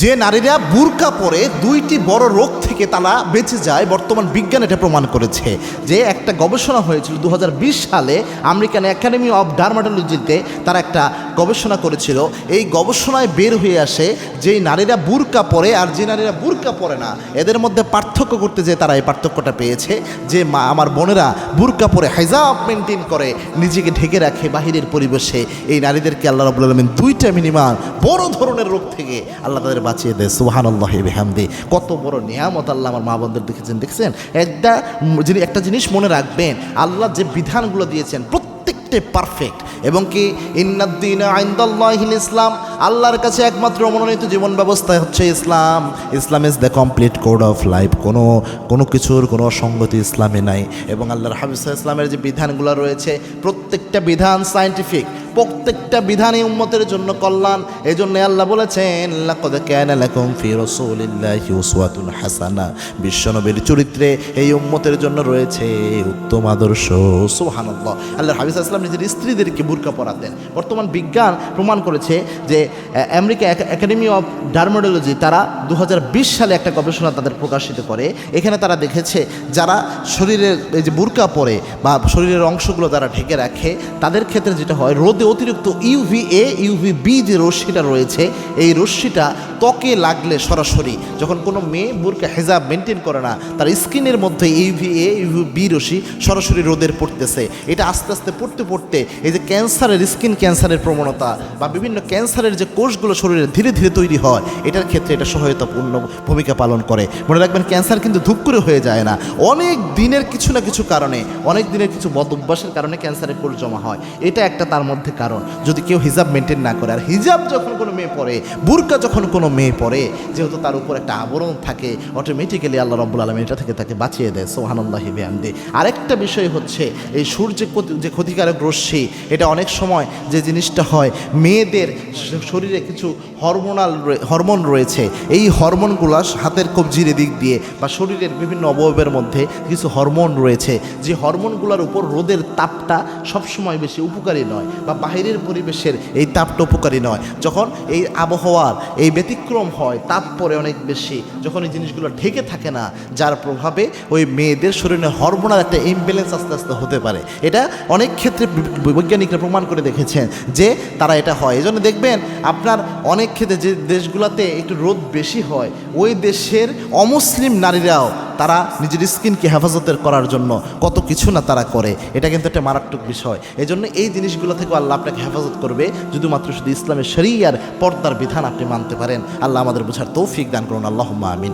যে নারীরা বুরকা পরে দুইটি বড় রোগ থেকে তারা বেঁচে যায়, বর্তমান বিজ্ঞান এটা প্রমাণ করেছে। যে একটা গবেষণা হয়েছিল দু হাজার বিশ সালে, আমেরিকান একাডেমি অফ ডার্মাটোলজিতে তারা একটা গবেষণা করেছিল। এই গবেষণায় বের হয়ে আসে যেই নারীরা বুরকা পরে আর যে নারীরা বুরকা পরে না, এদের মধ্যে পার্থক্য করতে যে তারা এই পার্থক্যটা পেয়েছে যে মা, আমার বোনেরা বুরকা পরে হাইজাব মেনটেন করে, নিজেকে ঢেকে রাখে বাহিরের পরিবেশে। এই নারীদেরকে আল্লাহ রবুল আলমিন দুইটা মিনিমাম বড় ধরনের রোগ থেকে আল্লাহ তাদের বাঁচিয়ে দেয় সুহান আল্লাহ বেহামদি। কত বড় নিয়ামত আল্লাহ আমার মা বোনদের দেখেছেন, দেখছেন? একটা যিনি একটা জিনিস মনে রাখবেন, আল্লাহ যে বিধানগুলো দিয়েছেন প্রত্যেকটা পারফেক্ট এবং কি, ইন্নাদ্দিন আইন্দাল্লাহিল ইসলাম, আল্লাহর কাছে একমাত্র মনোনীত জীবন ব্যবস্থা হচ্ছে Islam. Islam is the complete code of life কোনো কোনো কিছুর কোনো অসঙ্গতি ইসলামে নাই। এবং আল্লাহর হাবিজ ইসলামের যে বিধানগুলো রয়েছে, প্রত্যেকটা বিধান সায়েন্টিফিক প্রত্যেকটা বিধানই উম্মতের জন্য কল্যাণ। এই জন্য আল্লাহ বলেছেন, লাকাদ কানা লাকুম ফি রাসূলিল্লাহি উসওয়াতুন হাসানা। বিশ্বনবীর চরিত্রে এই উম্মতের জন্য রয়েছে উত্তম আদর্শ। সুবহানাল্লাহ। আল্লাহর হাবিজ ইসলাম নিজের স্ত্রীদেরকে বুরকা পরাতেন। বর্তমান বিজ্ঞান প্রমাণ করেছে যে আমেরিকা একা- একাডেমি অফ ডার্মাটোলজি তারা দু হাজার বিশ সালে একটা গবেষণা তাদের প্রকাশিত করে। এখানে তারা দেখেছে, যারা শরীরের, এই যে বুরকা পরে বা শরীরের অংশগুলো তারা ঢেকে রাখে, তাদের ক্ষেত্রে যেটা হয়, রোদে অতিরিক্ত ইউভি এ ইউভি বি যে রশ্মিটা রয়েছে, এই রশ্মিটা ত্বকে লাগলে সরাসরি, যখন কোনো মেয়ে বুরকা হেজাব মেনটেন করে না, তার স্কিনের মধ্যে ইউভি এ ইউভি বি রশ্মি সরাসরি রোদের পড়তেছে। এটা আস্তে আস্তে পড়তে পড়তে এই যে ক্যান্সারের, স্কিন ক্যান্সারের প্রবণতা বা বিভিন্ন ক্যান্সারের যে কোষগুলো শরীরে ধীরে ধীরে তৈরি হয়, এটার ক্ষেত্রে এটা সহায়তাপূর্ণ ভূমিকা পালন করে। মনে রাখবেন, ক্যান্সার কিন্তু ধূপ করে হয়ে যায় না। অনেক দিনের কিছু না কিছু কারণে, অনেক দিনের কিছু বদ অভ্যাসের কারণে ক্যান্সারের কোষ জমা হয়। এটা একটা তার মধ্যে কারণ। যদি কেউ হিজাব মেনটেন না করে, আর হিজাব যখন কোনো মেয়ে পরে বুরকা যখন কোনো মেয়ে পরে যেহেতু তার উপর একটা আবরণ থাকে অটোমেটিক্যালি আল্লাহ রব্বুল আলম এটা থেকে তাকে বাঁচিয়ে দেয় সোহানুল্লাহ বেআমদে আরেকটা বিষয় হচ্ছে, এই সূর্যের যে ক্ষতিকারক রশ্মি, এটা অনেক সময় যে জিনিসটা হয়, মেয়েদের শরীরে কিছু হরমোনাল হরমোন রয়েছে, এই হরমোনগুলো হাতের কবজির দিক দিয়ে বা শরীরের বিভিন্ন অবয়বের মধ্যে কিছু হরমোন রয়েছে, যে হরমোনগুলোর উপর রোদের তাপটা সবসময় বেশি উপকারী নয়, বা বাইরের পরিবেশের এই তাপটা উপকারী নয়। যখন এই আবহাওয়ার এই ব্যতিক্রম হয়, তাপ পরে অনেক বেশি। যখন এই জিনিসগুলো ঢেকে থাকে না, যার প্রভাবে ওই মেয়েদের শরীরে হরমোনাল একটা ইমব্যালেন্স আস্তে আস্তে হতে পারে। এটা অনেক ক্ষেত্রে বৈজ্ঞানিকরা প্রমাণ করে দেখেছেন যে তারা এটা হয়। এই জন্য দেখবেন, আপনার অনেক ক্ষেত্রে যে দেশগুলোতে একটু রোদ বেশি হয়, ওই দেশের অমুসলিম নারীরাও তারা নিজের স্কিনকে হেফাজতের করার জন্য কত কিছু না তারা করে। এটা কিন্তু একটা মারাত্মক বিষয়। এই জন্য এই জিনিসগুলো থেকে আল্লাহ আপনাকে হেফাজত করবে, শুধুমাত্র শুধু ইসলামের শরিয়ার পর্দার বিধান আপনি মানতে পারেন। আল্লাহ আমাদের বোঝার তৌফিক দান করুন। আল্লাহ আমিন।